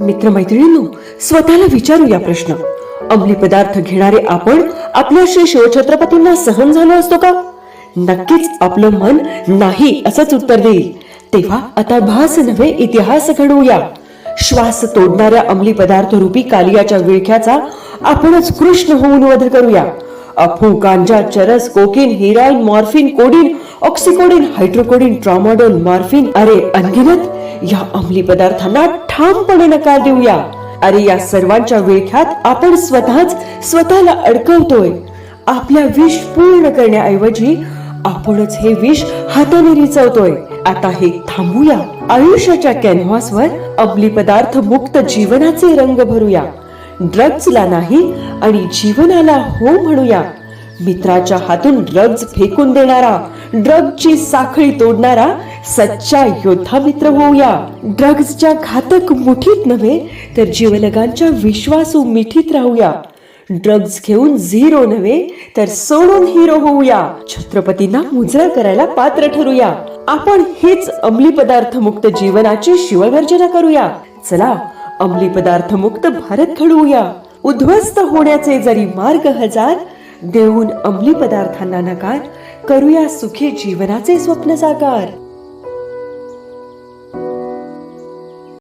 मित्रमैत्रिणींनो स्वतःला विचारू या प्रश्न. अंमली पदार्थ घेणारे आपण आपल्या श्री शिवछत्रपतींना सहन झालो असतो का? नक्कीच आपलं मन नाही असंच उत्तर देईल. तेव्हा आता भास नव्हे इतिहास घडवूया. श्वास तोडणाऱ्या अंमली पदार्थ रूपी कालियाच्या विळख्याचा आपणच कृष्ण होऊन वध करूया. अफू गांजा चरस cocaine heroin morphine codeine oxycodone hydrocodone tramadol morphine अरे अनगिनत या अंमली पदार्थांना ठामपणे नकार देऊया. अरे या सर्वांच्या विळख्यात आपण स्वतःच स्वतःला अडकवतोय. आपल्या विष पूर्ण करण्याऐवजी आपणच हे विष हाताने रिचवतोय. आता हे थांबूया. आयुष्याच्या कॅनव्हासवर अंमली पदार्थ मुक्त जीवनाचे रंग भरूया. ड्रग्जला नाही आणि जीवनाला हो म्हणूया. मित्राच्या हातून ड्रग्ज फेकून देणारा ड्रगची साखळी तोडणारा सच्चा योद्धा मित्र होऊया. ड्रग्जच्या घातक मुठीत नव्हे तर जीवलगांच्या विश्वासू मिठीत राहूया. ड्रग्ज घेऊन झिरो नव्हे तर सोडून हिरो होऊया. छत्रपतींना मुजरा करायला पात्र ठरूया. आपण हेच अंमली पदार्थ मुक्त जीवनाची शिवगर्जना करूया. चला अंमली पदार्थ मुक्त भारत घडवूया. उद्ध्वस्त होण्याचे जरी मार्ग हजार देऊन अंमली पदार्थांना नकार करूया सुखी जीवनाचे स्वप्न साकार.